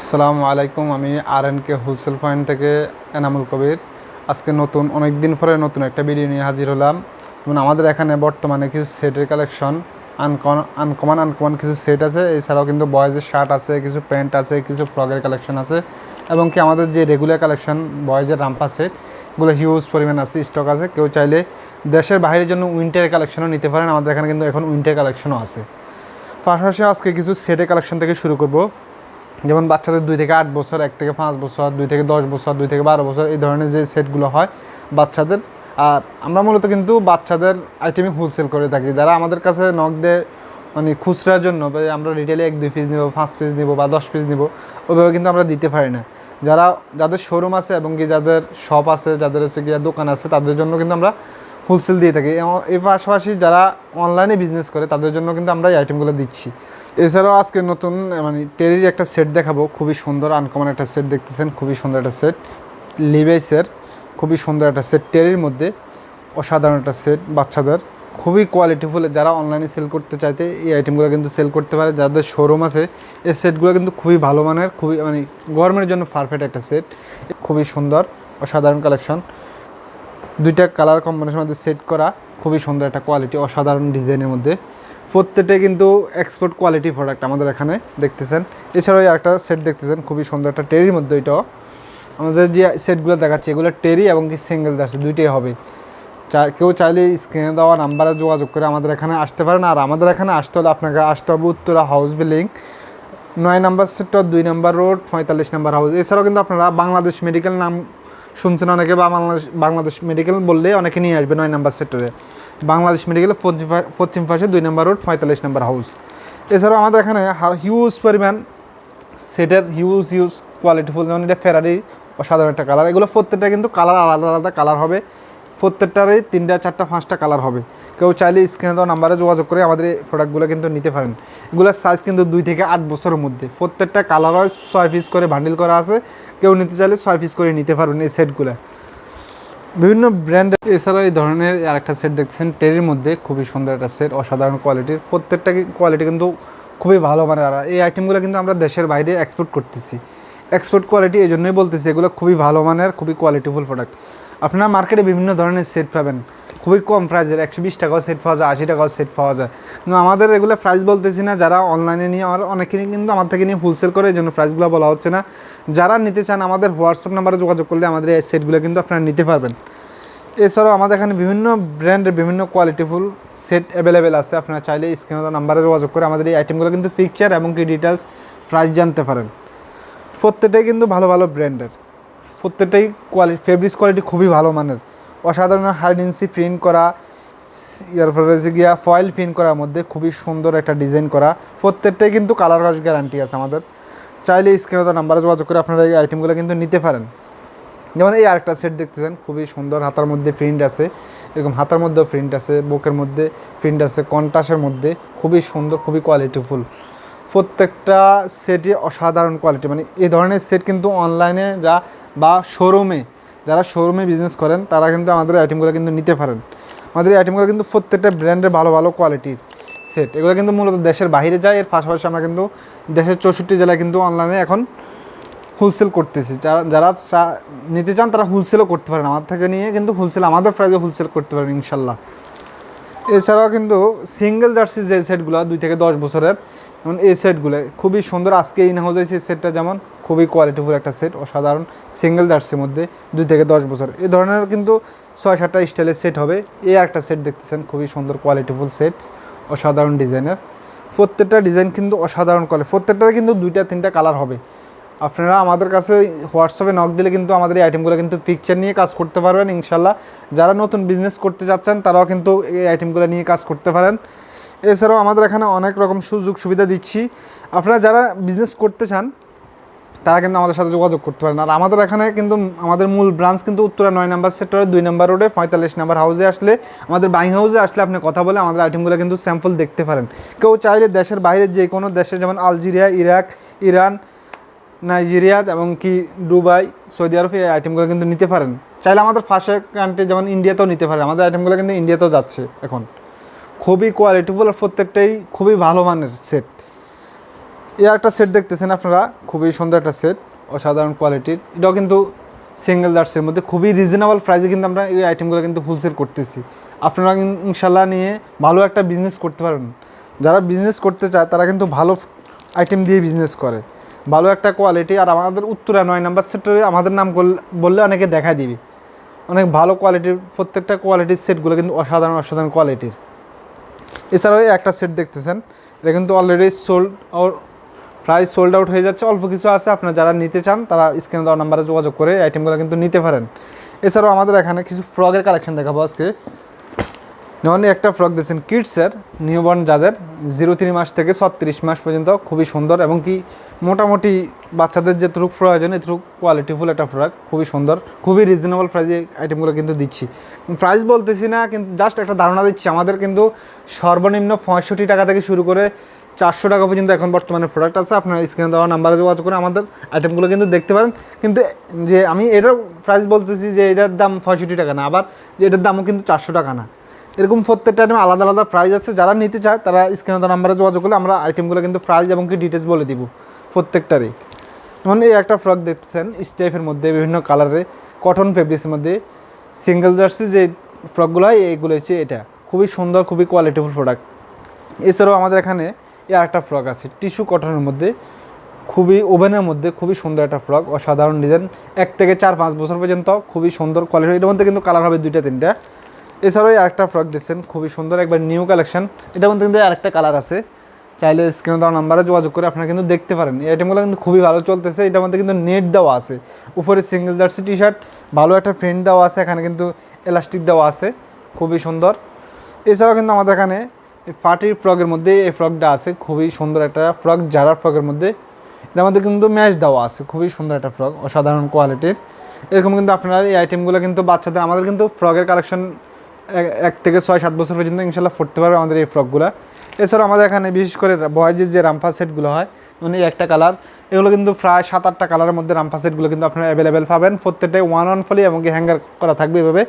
আসসালামু আলাইকুম, আমি R N K wholesale point থেকে এনামুল কবির। আজকে নতুন অনেক দিন পরে নতুন একটা ভিডিও নিয়ে হাজির হলাম। যেমন আমাদের এখানে বর্তমানে কিছু সেটের কালেকশন আনকমন আনকমন আনকমন কিছু সেট আছে। এছাড়াও কিন্তু বয়েজের শার্ট আছে, কিছু প্যান্ট আছে, কিছু ফ্রকের কালেকশন আছে। এবং কি আমাদের যে রেগুলার কালেকশন বয়েজের রাম্পা সেট এগুলো হিউজ পরিমাণ আছে স্টক আছে। কেউ চাইলে দেশের বাইরের জন্য উইন্টার কালেকশনও নিতে পারেন। আমাদের এখানে কিন্তু এখন উইন্টার কালেকশনও আছে। পাশাপাশি আজকে কিছু সেটের কালেকশন থেকে শুরু করব। যেমন বাচ্চাদের দুই থেকে আট বছর, এক থেকে পাঁচ বছর, দুই থেকে দশ বছর, দুই থেকে বারো বছর, এই ধরনের যে সেটগুলো হয় বাচ্চাদের। আর আমরা মূলত কিন্তু বাচ্চাদের আইটেমই হোলসেল করে থাকি। যারা আমাদের কাছে নক দেয় মানে খুচরার জন্য আমরা রিটেলে এক, দুই পিস নিব, পাঁচ পিস নিব, বা দশ পিস নিব, ওইভাবে কিন্তু আমরা দিতে পারি না। যারা, যাদের শোরুম আছে এবং কি যাদের শপ আছে, যাদের হচ্ছে গিয়ে দোকান আছে, তাদের জন্য কিন্তু আমরা হোলসেল দিয়ে থাকি। এর পাশাপাশি যারা অনলাইনে বিজনেস করে, তাদের জন্য কিন্তু আমরা এই আইটেমগুলো দিচ্ছি। এছাড়াও আজকে নতুন মানে টেরির একটা সেট দেখাবো। খুবই সুন্দর আনকমন একটা সেট দেখতেছেন, খুবই সুন্দর একটা সেট লিভাইসের খুবই সুন্দর একটা সেট টেরির মধ্যে অসাধারণ একটা সেট বাচ্চাদের। খুবই কোয়ালিটিফুল যারা অনলাইনে সেল করতে চাইতে এই আইটেমগুলো কিন্তু সেল করতে পারে, যাদের শোরুম আছে, এই সেটগুলো কিন্তু খুবই ভালো মানের, খুবই মানে গরমের জন্য পারফেক্ট একটা সেট খুবই সুন্দর, অসাধারণ কালেকশন দুইটা কালার কম্বিনেশনের মধ্যে সেট করা, খুবই সুন্দর একটা কোয়ালিটি অসাধারণ ডিজাইনের মধ্যে। প্রত্যেকটাই কিন্তু এক্সপোর্ট কোয়ালিটি প্রোডাক্ট আমাদের এখানে দেখতেছেন। এছাড়াও একটা সেট দেখতেছেন, খুবই সুন্দর একটা টেরির মধ্যে এটাও। আমাদের যে সেটগুলো দেখাচ্ছে, এগুলো টেরি এবং কি সিঙ্গেল আছে, দুইটাই হবে। চা, কেউ চাইলে স্ক্রিনে দেওয়া নাম্বারে যোগাযোগ করে আমাদের এখানে আসতে পারেন। আর আমাদের এখানে আসতে হলে আপনাকে আসতে হবে উত্তরা হাউস বিল্ডিং নয় নাম্বার সেক্টর দুই নাম্বার রোড পঁয়তাল্লিশ নাম্বার হাউস এছাড়াও কিন্তু আপনারা বাংলাদেশ মেডিকেল নাম শুনছেন অনেকে, বা বাংলাদেশ বাংলাদেশ মেডিকেল বললে অনেকে নিয়ে আসবে নয় নাম্বার সেক্টরে বাংলাদেশ মেডিকেল পশ্চিম পাশে দুই নম্বর রোড, পঁয়তাল্লিশ নম্বর হাউস এছাড়াও আমাদের এখানে হিউজ পরিমাণ সেটের হিউজ হিউজ কোয়ালিটিফুল যেমন এটা ফেরারি অসাধারণ একটা কালার এগুলো প্রত্যেকটা কিন্তু কালার আলাদা আলাদা কালার হবে। প্রত্যেকটারই তিনটা, চারটা, পাঁচটা কালার হবে। কেউ চাইলে স্ক্রিনে দেওয়া নাম্বারে যোগাযোগ করে আমাদের এই প্রোডাক্টগুলো কিন্তু নিতে পারেন। এগুলোর সাইজ কিন্তু দুই থেকে আট বছরের মধ্যে। প্রত্যেকটা কালার হয় ছয় পিস করে বান্ডিল করা আছে। কেউ নিতে চাইলে ছয় পিস করে নিতে পারবেন এই সেটগুলো বিভিন্ন ব্র্যান্ডের এছাড়া এই ধরনের আরেকটা সেট দেখছেন টেরির মধ্যে খুবই সুন্দর একটা সেট অসাধারণ কোয়ালিটির প্রত্যেকটা কোয়ালিটি কিন্তু খুবই ভালো মানের। আর এই আইটেমগুলো কিন্তু আমরা দেশের বাইরে এক্সপোর্ট করতেছি। এক্সপোর্ট কোয়ালিটি এই জন্যই বলতেছি, এগুলো খুবই ভালো মানের, খুবই কোয়ালিটিফুল প্রোডাক্ট আপনারা মার্কেটে বিভিন্ন ধরনের সেট পাবেন। খুবই কম প্রাইসের একশো বিশ টাকাও সেট পাওয়া যায়, আশি টাকাও সেট পাওয়া যায়। কিন্তু আমাদের এগুলো প্রাইস বলতেছি না, যারা অনলাইনে নিয়ে আমার অনেকে কিন্তু আমার থেকে নিয়ে হোলসেল করে, এই জন্য প্রাইসগুলো বলা হচ্ছে না। যারা নিতে চান, আমাদের হোয়াটসঅ্যাপ নাম্বারে যোগাযোগ করলে আমাদের এই সেটগুলো কিন্তু আপনারা নিতে পারবেন। এছাড়াও আমাদের এখানে বিভিন্ন ব্র্যান্ডের বিভিন্ন কোয়ালিটিফুল সেট অ্যাভেলেবেল আছে। আপনারা চাইলে স্ক্রিনে নাম্বারে যোগাযোগ করে আমাদের এই আইটেমগুলো কিন্তু পিকচার এবং কি ডিটেলস প্রাইস জানতে পারেন। প্রত্যেকটাই কিন্তু ভালো ভালো ব্র্যান্ডের প্রত্যেকটাই কোয়ালিটি ফেব্রিক্স কোয়ালিটি খুবই ভালো মানের। অসাধারণ হাইডেন্সি প্রিন্ট করা এরপরে রয়েছে গিয়া ফয়েল প্রিন্ট করার মধ্যে খুবই সুন্দর একটা ডিজাইন করা। প্রত্যেকটাই কিন্তু কালার ওয়াশ গ্যারান্টি আছে আমাদের। চাইলে স্ক্রিনে নাম্বারে যোগাযোগ করে আপনারা এই আইটেমগুলো কিন্তু নিতে পারেন। যেমন এই আরেকটা সেট দেখতেছেন, খুবই সুন্দর হাতার মধ্যে প্রিন্ট আছে। এরকম হাতার মধ্যেও প্রিন্ট আছে, বুকের মধ্যে প্রিন্ট আছে কন্টাসের মধ্যে খুবই সুন্দর, খুবই কোয়ালিটিফুল প্রত্যেকটা সেটই অসাধারণ কোয়ালিটি মানে এই ধরনের সেট কিন্তু অনলাইনে যা বা শোরুমে যারা শোরুমে বিজনেস করেন, তারা কিন্তু আমাদের আইটেমগুলো কিন্তু নিতে পারেন। আমাদের এই আইটেমগুলো কিন্তু প্রত্যেকটা ব্র্যান্ডের ভালো ভালো কোয়ালিটির সেট এগুলো কিন্তু মূলত দেশের বাইরে যায়, এর পাশাপাশি আমরা কিন্তু দেশের চৌষট্টি জেলায় কিন্তু অনলাইনে এখন হোলসেল করতেছি। যারা যারা চা- নিতে চান, তারা হোলসেলও করতে পারেন। আমার থেকে নিয়ে কিন্তু হোলসেল আমাদের প্রাইজে হোলসেল করতে পারেন, ইনশাল্লাহ। এছাড়াও কিন্তু সিঙ্গেল জার্সি যে সেটগুলো দুই থেকে দশ বছরের যেমন এই সেটগুলো খুবই সুন্দর। আজকে ইন হাউস এই সেটটা যেমন খুবই কোয়ালিটিফুল একটা সেট, অসাধারণ। সিঙ্গেল জার্সির মধ্যে দুই থেকে দশ বছর। এই ধরনের কিন্তু ছয় সাতটা স্টাইলের সেট হবে। এই একটা সেট দেখতেছেন, খুবই সুন্দর কোয়ালিটিফুল সেট, অসাধারণ ডিজাইনের। প্রত্যেকটা ডিজাইন কিন্তু অসাধারণ কোয়ালিটি প্রত্যেকটার কিন্তু দুইটা, তিনটা কালার হবে। আপনারা আমাদের কাছে হোয়াটসঅ্যাপে নক দিলে কিন্তু আমাদের এই আইটেমগুলো কিন্তু পিকচার নিয়ে কাজ করতে পারবেন ইনশাল্লাহ যারা নতুন বিজনেস করতে যাচ্ছেন তারাও কিন্তু এই আইটেমগুলো নিয়ে কাজ করতে পারেন। এছাড়াও আমাদের এখানে অনেক রকম সুযোগ সুবিধা দিচ্ছি। আপনারা যারা বিজনেস করতে চান, তারা কিন্তু আমাদের সাথে যোগাযোগ করতে পারেন। আর আমাদের এখানে কিন্তু আমাদের মূল ব্রাঞ্চ কিন্তু উত্তরা নয় নাম্বার সেক্টরে দুই নাম্বার রোডে পঁয়তাল্লিশ নাম্বার হাউসে আসলে, আমাদের বাইং হাউসে আসলে আপনি কথা বলে আমাদের আইটেমগুলো কিন্তু স্যাম্পল দেখতে পারেন। কেউ চাইলে দেশের বাইরে যে কোনো দেশে, যেমন আলজেরিয়া, ইরাক, ইরান, নাইজেরিয়া এবং কি দুবাই, সৌদি আরব, এই আইটেমগুলো কিন্তু নিতে পারেন। চাইলে আমাদের ফার্স্ট কান্ট্রি যেমন ইন্ডিয়াতেও নিতে পারেন। আমাদের আইটেমগুলো কিন্তু ইন্ডিয়াতেও যাচ্ছে এখন। খুবই কোয়ালিটিফুল আর প্রত্যেকটাই খুবই ভালো মানের সেট এই একটা সেট দেখতেছেন আপনারা, খুবই সুন্দর একটা সেট অসাধারণ কোয়ালিটির এটাও কিন্তু সিঙ্গেল জার্সির মধ্যে, খুবই রিজনেবল প্রাইসে কিন্তু আমরা এই আইটেমগুলো কিন্তু হোলসেল করতেছি। আপনারা ইনশাল্লাহ নিয়ে ভালো একটা বিজনেস করতে পারবেন। যারা বিজনেস করতে চায়, তারা কিন্তু ভালো আইটেম দিয়ে বিজনেস করে। ভালো একটা কোয়ালিটি আর আমাদের উত্তরা নয় নাম্বার সেক্টরে আমাদের নাম বললে অনেকে দেখায় দিবে। অনেক ভালো কোয়ালিটির প্রত্যেকটা কোয়ালিটির সেটগুলো কিন্তু অসাধারণ অসাধারণ কোয়ালিটির এছাড়াও একটা সেট দেখতেছেন। এটা কিন্তু অলরেডি সোল্ড প্রায় সোল্ড আউট হয়ে যাচ্ছে। অল্প কিছু আছে, আপনারা যারা নিতে চান, তারা স্ক্রিনে দেওয়া নাম্বারে যোগাযোগ করে আইটেমগুলো কিন্তু নিতে পারেন। এছাড়াও আমাদের এখানে কিছু ফ্রগের কালেকশন দেখাবো আজকে। যেমন একটা ফ্রক দিয়েছেন কিডসের নিউবর্ন যাদের, জিরো থ্রি মাস থেকে ছত্রিশ মাস পর্যন্ত খুবই সুন্দর এবং কি মোটামুটি বাচ্চাদের যে যেটুকু প্রয়োজন এটুকু কোয়ালিটিফুল একটা ফ্রক, খুবই সুন্দর, খুবই রিজনেবল প্রাইজে আইটেমগুলো কিন্তু দিচ্ছি। প্রাইস বলতেছি না, কিন্তু জাস্ট একটা ধারণা দিচ্ছি, আমাদের কিন্তু সর্বনিম্ন পঁয়ষট্টি টাকা থেকে শুরু করে চারশো টাকা পর্যন্ত এখন বর্তমানে প্রোডাক্ট আছে। আপনার স্ক্রিনে দেওয়া নাম্বারে যোগাযোগ করে আমাদের আইটেমগুলো কিন্তু দেখতে পারেন। কিন্তু যে আমি এটার প্রাইস বলতেছি যে এটার দাম পঁয়ষট্টি টাকা না, আবার যে এটার দামও কিন্তু চারশো টাকা না। এরকম প্রত্যেকটা আইটেম আলাদা আলাদা প্রাইস আছে। যারা নিতে চায়, তারা স্ক্রিনে দেওয়া নাম্বারে যোগাযোগ করলে আমরা আইটেমগুলো কিন্তু প্রাইস এবং কি ডিটেলস বলে দিব প্রত্যেকটারই। যেমন এই একটা ফ্রক দেখছেন স্টেপের মধ্যে বিভিন্ন কালারে কটন ফেব্রিক্সের মধ্যে সিঙ্গেল জার্সি যে ফ্রকগুলো হয় এইগুলো হচ্ছে এটা। খুবই সুন্দর, খুবই কোয়ালিটিফুল প্রোডাক্ট এছাড়াও আমাদের এখানে এই আরেকটা ফ্রক আছে টিস্যু কটনের মধ্যে। খুবই ওভেনের মধ্যে খুবই সুন্দর একটা ফ্রক অসাধারণ ডিজাইন এক থেকে চার পাঁচ বছর পর্যন্ত খুবই সুন্দর কোয়ালিটি এটার মধ্যে কিন্তু কালার হবে দুইটা, তিনটা। এছাড়াও আরেকটা ফ্রক দিচ্ছেন খুবই সুন্দর একবার নিউ কালেকশন এটা মধ্যে কিন্তু আরেকটা কালার আছে। চাইলে স্ক্রিনে দেওয়া নাম্বারে যোগাযোগ করে আপনারা কিন্তু দেখতে পারেন। এই আইটেমগুলো কিন্তু খুবই ভালো চলতেছে। এটার মধ্যে কিন্তু নেট দেওয়া আছে। উপরে সিঙ্গেল জার্সি টি শার্ট ভালো একটা প্রিন্ট দেওয়া আছে। এখানে কিন্তু এলাস্টিক দেওয়া আছে। খুবই সুন্দর। এছাড়াও কিন্তু আমাদের এখানে পার্টির ফ্রকের মধ্যে এই ফ্রকটা আছে। খুবই সুন্দর একটা ফ্রক যারা ফ্রকের মধ্যে। এটার মধ্যে কিন্তু ম্যাচ দেওয়া আছে। খুবই সুন্দর একটা ফ্রক অসাধারণ কোয়ালিটির এরকম কিন্তু আপনারা এই আইটেমগুলো কিন্তু বাচ্চাদের, আমাদের কিন্তু ফ্রকের কালেকশন এক থেকে ছয়, সাত বছর পর্যন্ত ইনশাল্লাহ ফুটতে পারবে আমাদের এই ফ্রকগুলো। এছাড়াও আমাদের এখানে বিশেষ করে বয়েজের যে রামফা সেটগুলো হয় মানে একটা কালার। এগুলো কিন্তু প্রায় সাত, আটটা কালারের মধ্যে রামফা সেটগুলো কিন্তু আপনারা অ্যাভেলেবেল পাবেন। প্রত্যেকটাই ওয়ান ওয়ান ফলি এবং হ্যাঙ্গার করা থাকবে এভাবে।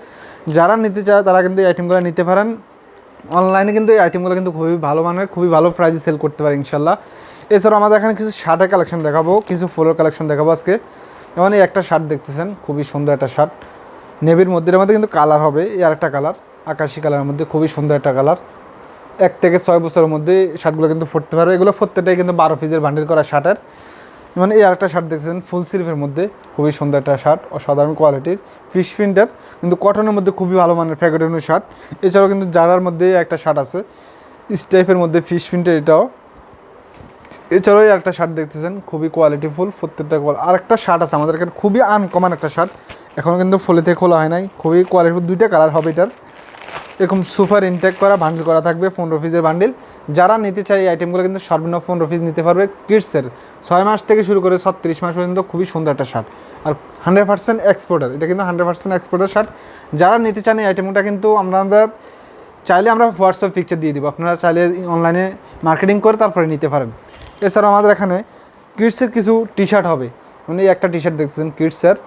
যারা নিতে চায়, তারা কিন্তু এই আইটেমগুলো নিতে পারেন। অনলাইনে কিন্তু এই আইটেমগুলো কিন্তু খুবই ভালো মানের, খুবই ভালো প্রাইসে সেল করতে পারে ইনশাল্লাহ। এছাড়াও আমাদের এখানে কিছু শার্টের কালেকশন দেখাবো, কিছু ফুলের কালেকশন দেখাবো আজকে। যেমন এই একটা শার্ট দেখতেছেন, খুবই সুন্দর একটা শার্ট নেভির মধ্যে মধ্যে কিন্তু কালার হবে, এই আরেকটা কালার আকাশি কালারের মধ্যে, খুবই সুন্দর একটা কালার এক থেকে ছয় বছরের মধ্যে শার্টগুলো কিন্তু ফুটতে পারবে। এগুলো প্রত্যেকটাই কিন্তু বারো পিসের বান্ডিল করা শার্টের। মানে এই আরেকটা শার্ট দেখছেন ফুল স্লিভের মধ্যে, খুবই সুন্দর একটা শার্ট, অসাধারণ কোয়ালিটির ফিশ প্রিন্টার কিন্তু কটনের মধ্যে খুবই ভালো মানের ফ্যাকেটনের শার্ট। এছাড়াও কিন্তু জারার মধ্যে একটা শার্ট আছে স্টেপের মধ্যে ফিশ প্রিন্টের এটাও। এছাড়াও একটা শার্ট দেখতেছেন, খুবই কোয়ালিটিফুল প্রত্যেকটা কোয়াল আর একটা শার্ট আছে, আমাদের এখানে খুবই আনকমন একটা শার্ট। এখনও কিন্তু ফলিতে খোলা হয় নাই। খুবই কোয়ালিটি দুইটা কালার হবে এটার। এরকম সুপার ইনটেক করা বান্ডিল করা থাকবে ফোন পিসের বান্ডিল যারা নিতে চায় এই আইটেমগুলো কিন্তু সর্বনিম্ন ফোন পিস নিতে পারবে কিডসের ছয় মাস থেকে শুরু করে ছত্রিশ মাস পর্যন্ত খুবই সুন্দর একটা শার্ট আর হান্ড্রেড পার্সেন্ট এক্সপোর্টার এটা কিন্তু হান্ড্রেড পার্সেন্ট এক্সপোর্টার শার্ট যারা নিতে চান এই আইটেমটা কিন্তু আমাদের চাইলে আমরা হোয়াটসঅ্যাপ পিকচার দিয়ে দিব। আপনারা চাইলে অনলাইনে মার্কেটিং করে তারপরে নিতে পারেন। এছাড়াও আমাদের এখানে কিডসের কিছু টি শার্ট হবে। মানে একটা টি শার্ট দেখতেছেন কিডসের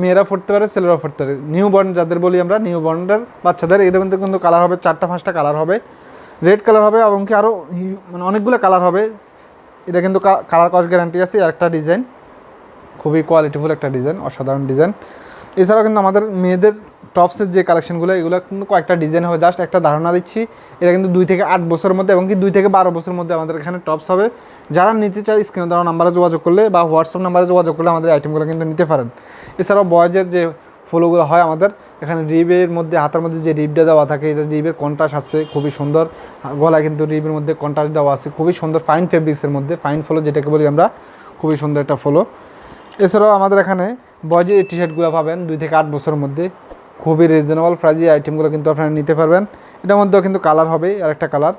মেয়েরা পড়তে পারে, ছেলেরাও পড়তে পারে। নিউ বর্ন যাদের বলি আমরা নিউ বর্নের বাচ্চাদের এর মধ্যে কিন্তু কালার হবে, চারটা, পাঁচটা কালার হবে। রেড কালার হবে এবং কি আরও মানে অনেকগুলো কালার হবে। এটা কিন্তু কালার কস গ্যারান্টি আছে আর একটা ডিজাইন খুবই কোয়ালিটিফুল একটা ডিজাইন অসাধারণ ডিজাইন এছাড়াও কিন্তু আমাদের মেয়েদের টপসের যে কালেকশনগুলো এগুলো কিন্তু কয়েকটা ডিজাইন হবে। জাস্ট একটা ধারণা দিচ্ছি, এটা কিন্তু দুই থেকে আট বছরের মধ্যে এবং কি দুই থেকে বারো বছরের মধ্যে আমাদের এখানে টপস হবে। যারা নিতে চায় স্ক্রিনে দেওয়া নাম্বারে যোগাযোগ করলে বা হোয়াটসঅ্যাপ নাম্বারে যোগাযোগ করলে আমাদের আইটেমগুলো কিন্তু নিতে পারেন। এছাড়াও বয়েজের যে ফলোগুলো হয় আমাদের, এখানে রিবের মধ্যে, হাতের মধ্যে যে রিবটা দেওয়া থাকে, এটা রিবের কন্টাস আছে, খুবই সুন্দর। গলায় কিন্তু রিবের মধ্যে কন্টাস দেওয়া আছে, খুবই সুন্দর ফাইন ফেব্রিক্সের মধ্যে। ফাইন ফলো যেটাকে বলি আমরা, খুবই সুন্দর একটা ফলো এছাড়াও আমাদের এখানে বয়েজের টি শার্টগুলো পাবেন দুই থেকে আট বছরের মধ্যে। খুবই রিজনেবল প্রাইজে আইটেমগুলো কিন্তু আপনারা নিতে পারবেন। এটার মধ্যেও কিন্তু কালার হবে আর একটা কালার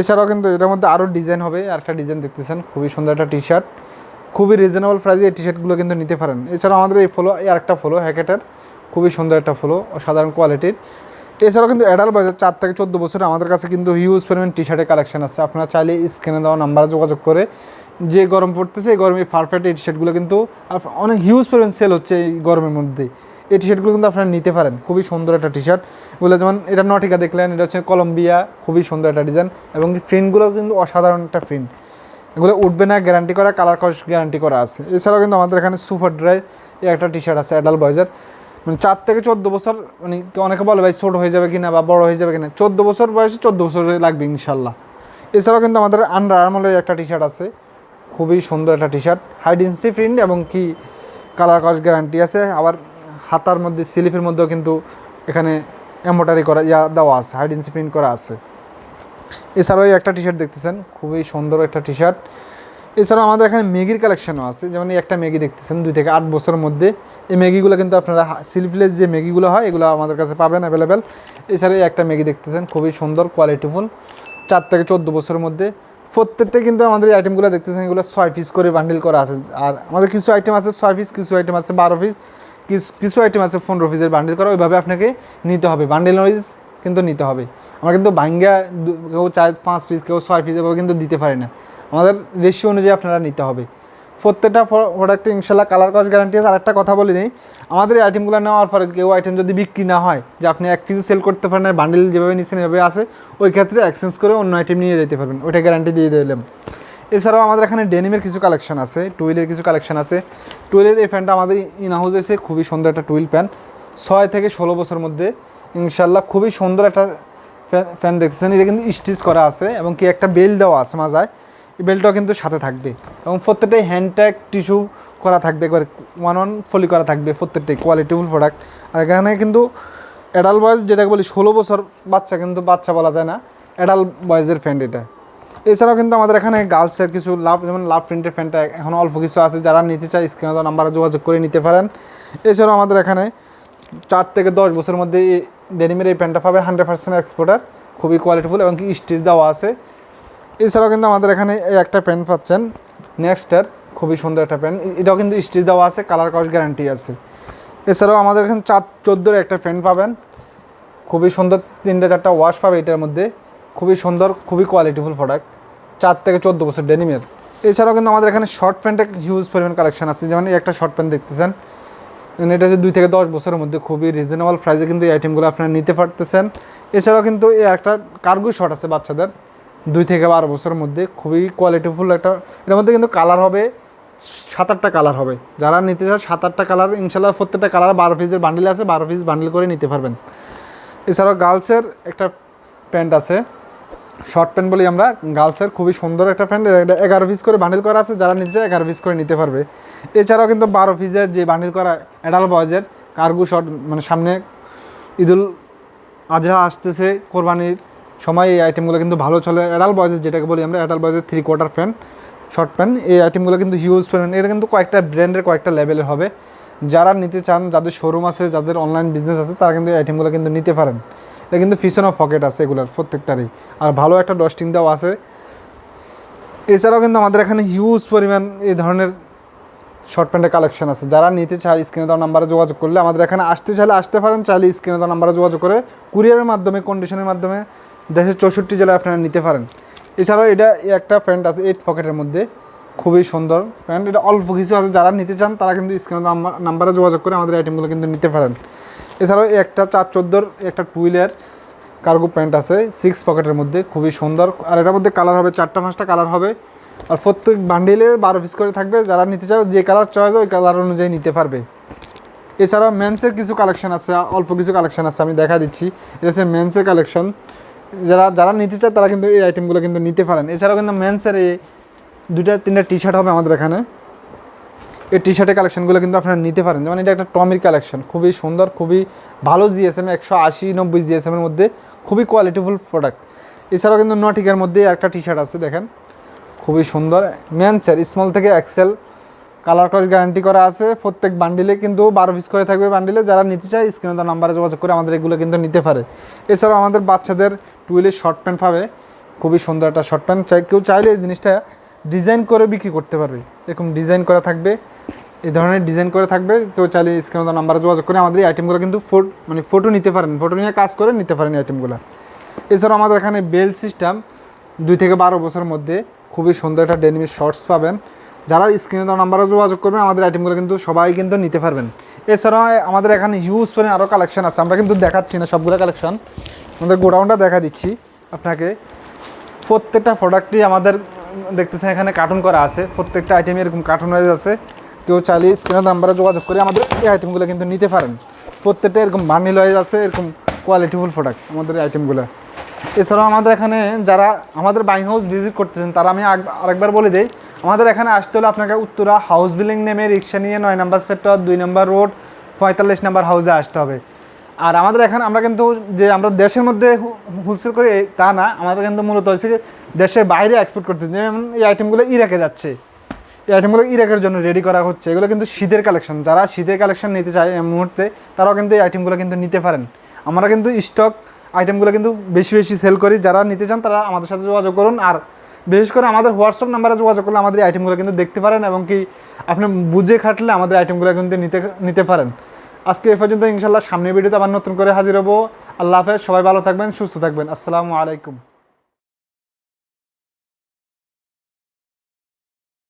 এছাড়াও কিন্তু এটার মধ্যে আরও ডিজাইন হবে আর একটা ডিজাইন দেখতেছেন, খুবই সুন্দর একটা টি শার্ট খুবই রিজনেবল প্রাইজে এই টি শার্টগুলো কিন্তু নিতে পারেন। এছাড়াও আমাদের এই ফলো এই আরেকটা ফলো হ্যাকেটের খুবই সুন্দর একটা ফলো অসাধারণ কোয়ালিটির এছাড়াও কিন্তু অ্যাডাল বাজার চার থেকে চোদ্দ বছরে আমাদের কাছে কিন্তু হিউজ পরিমাণ টি শার্টের কালেকশন আছে। আপনারা চাইলে স্ক্রিনে দেওয়া নাম্বারে যোগাযোগ করে যে গরম পড়তেছে, এই গরমে পারফেক্ট এই টি শার্টগুলো কিন্তু অনেক হিউজ পরিমাণ সেল হচ্ছে এই গরমের মধ্যে। এই টি শার্টগুলো কিন্তু আপনারা নিতে পারেন। খুবই সুন্দর একটা টি শার্ট এগুলো যেমন, এটা নটিকা দেখলেন, এটা হচ্ছে কলম্বিয়া, খুবই সুন্দর একটা ডিজাইন এবং প্রিন্টগুলো কিন্তু অসাধারণ একটা প্রিন্ট এগুলো উঠবে না গ্যারান্টি করা কালার কস গ্যারান্টি করা আছে। এছাড়াও কিন্তু আমাদের এখানে সুপার ড্রাই এই একটা টি শার্ট আছে অ্যাডাল বয়েজের মানে চার থেকে চোদ্দ বছর মানে অনেকে বলে, ভাই, ছোটো হয়ে যাবে কিনা বা বড় হয়ে যাবে কিনা? চোদ্দ বছর বয়সে চোদ্দ বছর লাগবে, ইনশাল্লাহ। এছাড়াও কিন্তু আমাদের আন্ডার আর্মলের একটা টি শার্ট আছে। খুবই সুন্দর একটা টি শার্ট হাইডেন্সি প্রিন্ট এবং কি কালার কস গ্যারান্টি আছে? আবার হাতার মধ্যে, স্লিপের মধ্যেও কিন্তু এখানে এম্বোটারি করা, ইয়া দেওয়া আছে হাইডেন্সি প্রিন্ট করা আছে। এছাড়াও একটা টি শার্ট দেখতেছেন, খুবই সুন্দর একটা টি শার্ট এছাড়াও আমাদের এখানে ম্যাগির কালেকশনও আছে, যেমন একটা ম্যাগি দেখতেছেন, দুই থেকে আট বছরের মধ্যে। এই ম্যাগিগুলো কিন্তু আপনারা সিলপ্লেস যে ম্যাগিগুলো হয়, এগুলো আমাদের কাছে পাবেন অ্যাভেলেবেল এছাড়া একটা ম্যাগি দেখতেছেন, খুবই সুন্দর কোয়ালিটিফুল চার থেকে চোদ্দ বছরের মধ্যে। প্রত্যেকটা কিন্তু আমাদের এই আইটেমগুলো দেখতেছেন, এগুলো ছয় পিস করে বান্ডিল করা আছে। আর আমাদের কিছু আইটেম আছে, ছয় পিস কিছু আইটেম আছে, বারো পিস কিছু আইটেম আছে পনেরো পিসের বান্ডিল করা, ওইভাবে আপনাকে নিতে হবে। বান্ডিল ওয়াইজ কিন্তু নিতে হবে। আমরা কিন্তু বাঙ্গা কেউ চার, পাঁচ পিস কেউ ছয় পিস এভাবে কিন্তু দিতে পারি না। আমাদের রেশিও অনুযায়ী আপনারা নিতে হবে। প্রত্যেকটা প্রোডাক্টে ইনশাল্লাহ কালার কস্ট গ্যারান্টি আছে। আর একটা কথা বলে নেই আমাদের এই আইটেমগুলো নেওয়ার পরে কেউ আইটেম যদি বিক্রি না হয়, যে আপনি এক পিসে সেল করতে পারেন বান্ডিল যেভাবে নিচ্ছেন এভাবে আসে ওই ক্ষেত্রে এক্সচেঞ্জ করে অন্য আইটেম নিয়ে যেতে পারবেন। ওইটা গ্যারান্টি দিয়ে দিলাম। এছাড়াও আমাদের এখানে ডেনিমের কিছু কালেকশন আছে, টুইলের কিছু কালেকশন আছে। টুইলের এই প্যান্টটা আমাদের ইন হাউস এসে খুবই সুন্দর একটা টুইল প্যান্ট। ছয় থেকে ষোলো বছর মধ্যে ইনশাল্লাহ খুবই সুন্দর একটা ফ্যান দেখতেছেন। এটা কিন্তু স্টিচ করা আছে এবং কি একটা বেল দেওয়া আছে মাজায়। এই বেলটাও কিন্তু সাথে থাকবে এবং প্রত্যেকটাই হ্যান্ডট্যাগ টিস্যু করা থাকবে, একবার ওয়ান ওয়ান ফলি করা থাকবে প্রত্যেকটাই কোয়ালিটিফুল প্রোডাক্ট আর এখানে কিন্তু অ্যাডাল্ট বয়েজ যেটাকে বলি ষোলো বছর বাচ্চা কিন্তু বাচ্চা বলা যায় না অ্যাডাল্ট বয়েজের ফ্যান্ট এটা। এছাড়াও কিন্তু আমাদের এখানে গার্লসের কিছু লাভ যেমন লাভ প্রিন্টের ফ্যানটা এখন অল্প কিছু আছে, যারা নিতে চায় স্ক্রিনে তো নাম্বারে যোগাযোগ করে নিতে পারেন। এছাড়াও আমাদের এখানে চার থেকে দশ বছরের মধ্যে ডেনিমের এই প্যান্টটা পাবে হান্ড্রেড পার্সেন্ট এক্সপোর্টার খুবই কোয়ালিটিফুল এবং কি স্টিচ দেওয়া আছে। এছাড়াও কিন্তু আমাদের এখানে এই একটা প্যান্ট পাচ্ছেন নেক্সটার খুবই সুন্দর একটা প্যান্ট এটাও কিন্তু স্টিচ দেওয়া আছে কালার কস্ট গ্যারান্টি আছে। এছাড়াও আমাদের এখানে চার চোদ্দোর একটা প্যান্ট পাবেন, খুবই সুন্দর তিনটা চারটা ওয়াশ পাবে এটার মধ্যে, খুবই সুন্দর, খুবই কোয়ালিটিফুল প্রোডাক্ট চার থেকে চোদ্দ বছর ডেনিমের। এছাড়াও কিন্তু আমাদের এখানে শর্ট প্যান্টের হিউজ পরিমাণ কালেকশন আছে। যেমন একটা শর্ট প্যান্ট দেখতেছেন। এটা হচ্ছে দুই থেকে দশ বছরের মধ্যে খুবই রিজনেবল প্রাইসে কিন্তু এই আইটেমগুলো আপনারা নিতে পারতেছেন। এছাড়াও কিন্তু একটা কার্গো শর্ট আছে বাচ্চাদের। দুই থেকে বারো বছরের মধ্যে খুবই কোয়ালিটিফুল একটা এর মধ্যে কিন্তু কালার হবে, সাত আটটা কালার হবে। যারা নিতে চান সাত আটটা কালার ইনশাল্লাহ প্রত্যেকটা কালার বারো পিসের বান্ডিল আছে, বারো পিস বান্ডিল করে নিতে পারবেন। এছাড়াও গার্লসের একটা প্যান্ট আছে। শর্ট প্যান্ট বলি আমরা, গার্লসের খুবই সুন্দর একটা প্যান্ট এগারো পিস করে বান্ডিল করা আছে, যারা নিচে এগারো পিস করে নিতে পারবে। এছাড়াও কিন্তু বারো পিসের যে বান্ডিল করা অ্যাডাল্ট বয়েজের কার্গো শর্ট মানে সামনে ঈদুল আজহা আসতেছে কোরবানির সময়, এই আইটেমগুলো কিন্তু ভালো চলে। অ্যাডাল্ট বয়েজের যেটাকে বলি আমরা adult বয়েজের three quarter pant short pant এই আইটেমগুলো কিন্তু হিউজ পরিমাণ এটা কিন্তু কয়েকটা ব্র্যান্ডের কয়েকটা লেভেলের হবে। যারা নিতে চান, যাদের শোরুম আছে, যাদের অনলাইন বিজনেস আছে, তারা কিন্তু এই আইটেমগুলো কিন্তু নিতে পারেন। এটা কিন্তু ফিশন অফ পকেট আছে এগুলোর প্রত্যেকটারই। আর ভালো একটা ডস্টিং দেওয়া আছে। এছাড়াও কিন্তু আমাদের এখানে হিউজ পরিমাণ এই ধরনের শর্ট প্যান্টের কালেকশন আছে। যারা নিতে চায় স্ক্রিনে দেওয়া নাম্বারে যোগাযোগ করলে আমাদের এখানে আসতে চাইলে আসতে পারেন। চাইলে স্ক্রিনে দেওয়া নাম্বারে যোগাযোগ করে কুরিয়ারের মাধ্যমে কন্ডিশনের মাধ্যমে দেশের চৌষট্টি জেলায় আপনারা নিতে পারেন। এছাড়াও এটা একটা প্যান্ট আছে এইট পকেটের মধ্যে। খুবই সুন্দর প্যান্ট এটা অল্প কিছু আছে। যারা নিতে চান, তারা কিন্তু স্ক্রিনে নাম্বারে যোগাযোগ করে আমাদের আইটেমগুলো কিন্তু নিতে পারেন। এছাড়াও একটা চার চোদ্দোর একটা টুইলের কার্গো প্যান্ট আছে সিক্স পকেটের মধ্যে, খুবই সুন্দর। আর এটার মধ্যে কালার হবে, চারটা পাঁচটা কালার হবে। আর প্রত্যেক বান্ডিলে বারো পিস করে থাকবে। যারা নিতে চাও, যে কালার চয়েস ওই কালার অনুযায়ী নিতে পারবে। এছাড়াও মেন্সের কিছু কালেকশন আছে, অল্প কিছু কালেকশন আছে, আমি দেখা দিচ্ছি। এটা হচ্ছে মেন্সের কালেকশন যারা যারা নিতে চায়, তারা কিন্তু এই আইটেমগুলো কিন্তু নিতে পারেন। এছাড়াও কিন্তু মেন্সের এই দুইটা, তিনটা টি শার্ট হবে আমাদের এখানে। এই টি শার্টের কালেকশনগুলো কিন্তু আপনারা নিতে পারেন। যেমন এটা একটা টমির কালেকশন খুবই সুন্দর, খুবই ভালো জিএসএম একশো আশি, নব্বই জিএসএমের মধ্যে খুবই কোয়ালিটিফুল প্রোডাক্ট এছাড়াও কিন্তু নটিকের মধ্যে একটা টি শার্ট আছে, দেখেন। খুবই সুন্দর। ম্যানচার স্মল থেকে এক্সেল কালার কস গ্যারান্টি করা আছে প্রত্যেক বান্ডিলে কিন্তু বারো পিস করে থাকবে বান্ডিলে যারা নিতে চায় স্ক্রিনে তার নাম্বারে যোগাযোগ করে আমাদের এগুলো কিন্তু নিতে পারে। এছাড়াও আমাদের বাচ্চাদের টুইলের শর্ট প্যান্ট পাবে। খুবই সুন্দর একটা শর্ট প্যান্ট চাই কেউ চাইলে এই জিনিসটা ডিজাইন করে বিক্রি করতে পারবে। এরকম ডিজাইন করা থাকবে, এই ধরনের ডিজাইন করে থাকবে। কেউ চাইলে স্ক্রিনে নাম্বারে যোগাযোগ করে আমাদের এই আইটেমগুলো কিন্তু ফোট মানে ফটো নিতে পারেন। ফটো নিয়ে কাজ করে নিতে পারেন আইটেমগুলো এছাড়াও আমাদের এখানে বেল সিস্টেম দুই থেকে বারো বছরের মধ্যে খুবই সুন্দর একটা ডেনিমের শর্টস পাবেন। যারা স্ক্রিনে দেওয়া নাম্বারে যোগাযোগ করবেন, আমাদের আইটেমগুলো কিন্তু সবাই কিন্তু নিতে পারবেন। এছাড়াও আমাদের এখানে হিউজ পরিমাণ আরও কালেকশন আছে। আমরা কিন্তু দেখাচ্ছি না সবগুলো কালেকশন আমাদের গোডাউনটা দেখা দিচ্ছি আপনাকে। প্রত্যেকটা প্রোডাক্টই আমাদের দেখতেছেন এখানে কার্টুন করা আছে। প্রত্যেকটা আইটেমে এরকম কার্টুন হয়ে আছে কেউ চাইলে স্ক্রিনের নাম্বারে যোগাযোগ করে আমাদের এই আইটেমগুলো কিন্তু নিতে পারেন। প্রত্যেকটা এরকম বান্ডিল হয়ে আছে এরকম কোয়ালিটিফুল প্রোডাক্ট আমাদের আইটেমগুলো এছাড়াও আমাদের এখানে যারা আমাদের বাইং হাউস ভিজিট করতেছেন, তারা আমি আরেকবার বলে দিই, আমাদের এখানে আসতে হলে আপনাকে উত্তরা হাউস বিল্ডিং নেমে রিক্সা নিয়ে নয় নাম্বার সেক্টর দুই নম্বর রোড পঁয়তাল্লিশ নাম্বার হাউসে আসতে হবে। আর আমাদের এখানে আমরা কিন্তু যে আমরা দেশের মধ্যে হোলসেল করি তা না। আমাদের কিন্তু মূলত হচ্ছে যে দেশের বাইরে এক্সপোর্ট করতেছি। যেমন এই আইটেমগুলো ইরাকে যাচ্ছে। এই আইটেমগুলো ইরাকের জন্য রেডি করা হচ্ছে। এগুলো কিন্তু শীতের কালেকশন যারা শীতের কালেকশন নিতে চায় এই মুহূর্তে, তারাও কিন্তু এই আইটেমগুলো কিন্তু নিতে পারেন। আমরা কিন্তু স্টক আইটেমগুলো কিন্তু বেশি বেশি সেল করি। যারা নিতে চান, তারা আমাদের সাথে যোগাযোগ করুন। আর বিশেষ করে আমাদের হোয়াটসঅ্যাপ নাম্বারে যোগাযোগ করলে আমাদের আইটেমগুলো কিন্তু দেখতে পারেন এবং কি আপনি বুঝে খাটলে আমাদের আইটেমগুলো কিন্তু নিতে নিতে পারেন। আজকে এ পর্যন্ত ইনশাল্লাহ সামনের ভিডিওতে আবার নতুন করে হাজির হব। আল্লাহ হাফেজ, সবাই ভালো থাকবেন, সুস্থ থাকবেন। আসসালামু আলাইকুম।